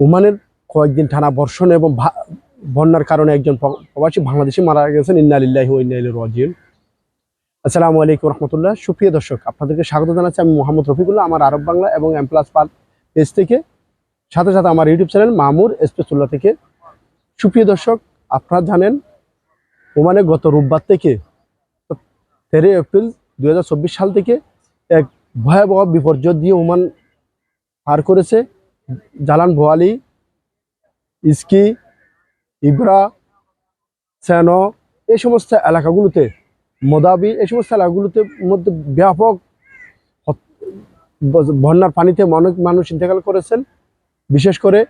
ওমানের কয়েকদিন টানা বর্ষণ এবং বন্যার কারণে একজন প্রবাসী বাংলাদেশি মারা গেছেন। ইন্নালিল্লাহি ও ইন্না ইলাইহি রাজিউন। আসসালামু আলাইকুম রহমতুল্লাহ। সুপ্রিয় দর্শক, আপনাদেরকে স্বাগত জানাচ্ছি। আমি মোহাম্মদ রফিকুল্লাহ, আমার আরব বাংলা এবং এম প্লাস পার পেজ থেকে। সাথে সাথে আমার ইউটিউব চ্যানেল মামুর এসপেসুল্লাহ থেকে। সুপ্রিয় দর্শক, আপনারা জানেন, ওমানে গত রোববার থেকে তেরোই এপ্রিল দু হাজার চব্বিশ সাল থেকে এক ভয়াবহ বিপর্যয় দিয়ে ওমান পার করেছে। জালান ভোয়ালি, ইস্কি ইব্রা সেনো, এই সমস্ত এলাকাগুলোতে, মোদাবি, এই সমস্ত এলাকাগুলোতে মধ্যে ব্যাপক বন্যার পানিতে অনেক মানুষ ইন্তেকাল করেছেন। বিশেষ করে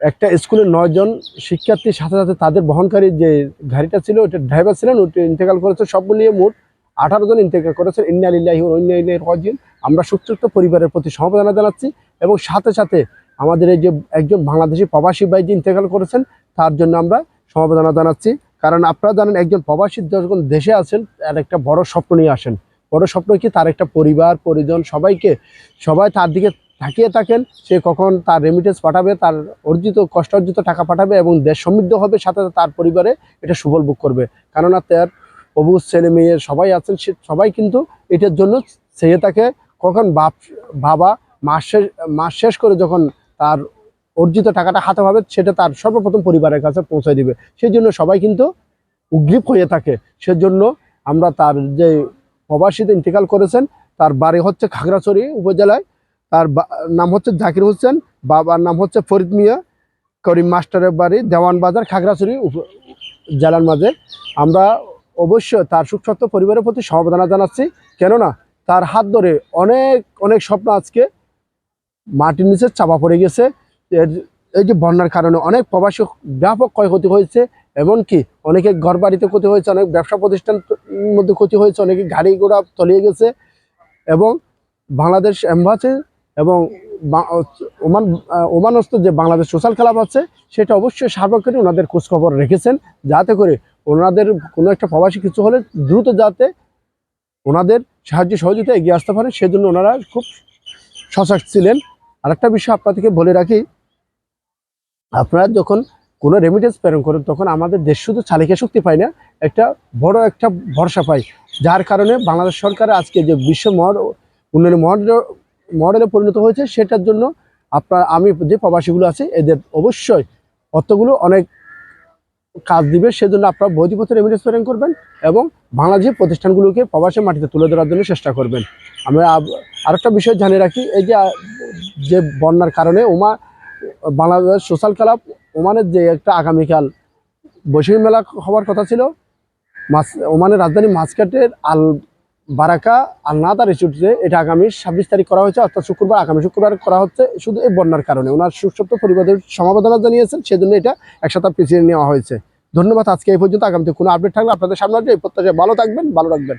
একটা স্কুলের নয়জন শিক্ষার্থীর সাথে সাথে তাদের বহনকারী যে গাড়িটা ছিল ওটা ড্রাইভার ছিলেন ওটা ইন্তেকাল করেছে সব মিলিয়ে মোট আঠারো জন ইন্তেকাল করেছেন। ইন্না আলিল্লাহি ইন্না ইলাইহি আমরা সুস্থ পরিবারের প্রতি সমবেদনা জানাচ্ছি এবং সাথে সাথে আমাদের এই যে একজন বাংলাদেশি প্রবাসী ভাই যে ইন্তেকাল করেছেন, তার জন্য আমরা সমবেদনা জানাচ্ছি। কারণ আপনারা জানেন, একজন প্রবাসী যখন দেশে আছেন, তার একটা বড় স্বপ্ন নিয়ে আসেন। বড় স্বপ্ন কি? তার একটা পরিবার, পরিজন, সবাইকে, সবাই তার দিকে তাকিয়ে থাকেন। সে কখন তার রেমিটেন্স পাঠাবে, তার অর্জিত কষ্ট অর্জিত টাকা পাঠাবে এবং দেশ সমৃদ্ধ হবে, সাথে সাথে তার পরিবারে এটা সুফল ভোগ করবে। কেননা তার অবু, ছেলে, মেয়ে সবাই আছেন, সে সবাই কিন্তু এটার জন্য চেয়ে থাকে। কখন বাপ, বাবা মাস শেষ মাস শেষ করে যখন তার অর্জিত টাকাটা হাতে পাবে সেটা তার সর্বপ্রথম পরিবারের কাছে পৌঁছে দিবে। সেই জন্য সবাই কিন্তু উদ্গ্রীব হয়ে থাকে। সেজন্য আমরা তার যে প্রবাসীতে ইন্তেকাল করেছেন, তার বাড়ি হচ্ছে খাগড়াছড়ি উপজেলায়। তার নাম হচ্ছে জাকির হোসেন, বাবার নাম হচ্ছে ফরিদ মিয়া, করিম মাস্টারের বাড়ি দেওয়ান বাজার খাগড়াছড়ি জেলার মাঝে। আমরা অবশ্যই তার সুখসত্ব পরিবারের প্রতি সমবেদনা জানাচ্ছি। কেননা তার হাত ধরে অনেক অনেক স্বপ্ন আজকে মাটির নিচে চাপা পড়ে গেছে। এর, এই যে বন্যার কারণে অনেক প্রবাসী ব্যাপক ক্ষয়ক্ষতি হয়েছে, এমনকি অনেকে ঘর বাড়িতে ক্ষতি হয়েছে, অনেক ব্যবসা প্রতিষ্ঠান মধ্যে ক্ষতি হয়েছে, অনেকে গাড়ি ঘোড়া তলিয়ে গেছে এবং বাংলাদেশ এম্বাসি এবং ওমান ওমানস্থ যে বাংলাদেশ সোশ্যাল ক্লাব আছে, সেটা অবশ্যই সার্বক্ষণিক ওনাদের খোঁজখবর রেখেছেন, যাতে করে ওনাদের কোনো একটা প্রবাসী কিছু হলে দ্রুত যাতে ওনাদের সাহায্য সহযোগিতা এগিয়ে আসতে পারে, সেজন্য ওনারা খুব সজাগ ছিলেন। আরেকটা বিষয় আপনাদেরকে বলে রাখি, আপনারা যখন কোনো রেমিটেন্স প্রেরণ করেন, তখন আমাদের দেশ শুধু চালিকা শক্তি পায় না, একটা বড় একটা ভরসা পায়। যার কারণে বাংলাদেশ সরকার আজকে যে বিশ্ব মহর উন্নয়ন মডেল মডেলে পরিণত হয়েছে, সেটার জন্য আপনার, আমি যে প্রবাসীগুলো আছে, এদের অবশ্যই অর্থগুলো অনেক কাজ দিবে, সেজন্য আপনারা বৈধিপত্র রেমিটেন্স প্রেরণ করবেন এবং বাংলাদেশের প্রতিষ্ঠানগুলোকে প্রবাসী মাটিতে তুলে ধরার জন্য চেষ্টা করবেন। আমরা আরেকটা বিষয় জানিয়ে রাখি, এই যে যে বন্যার কারণে ওমা বাংলাদেশ সোশ্যাল ক্লাব ওমানের যে একটা আগামীকাল বৈশাখী মেলা হওয়ার কথা ছিল, মাস ওমানের রাজধানী মাসকাটের আল বারাকা আল নাদা রিসোর্টে এটা আগামী ছাব্বিশ তারিখ করা হয়েছে, অর্থাৎ শুক্রবার, আগামী শুক্রবার করা হচ্ছে শুধু এই বন্যার কারণে। ওনার সুসপ্ত পরিবারের সমবেদনা জানিয়েছেন, সেজন্য এটা এক সপ্তাহ পিছিয়ে নেওয়া হয়েছে। ধন্যবাদ, আজকে এই পর্যন্ত। আগামীতে কোনো আপডেট থাকলে আপনাদের সামনে এই প্রত্যাশায় ভালো থাকবেন, ভালো রাখবেন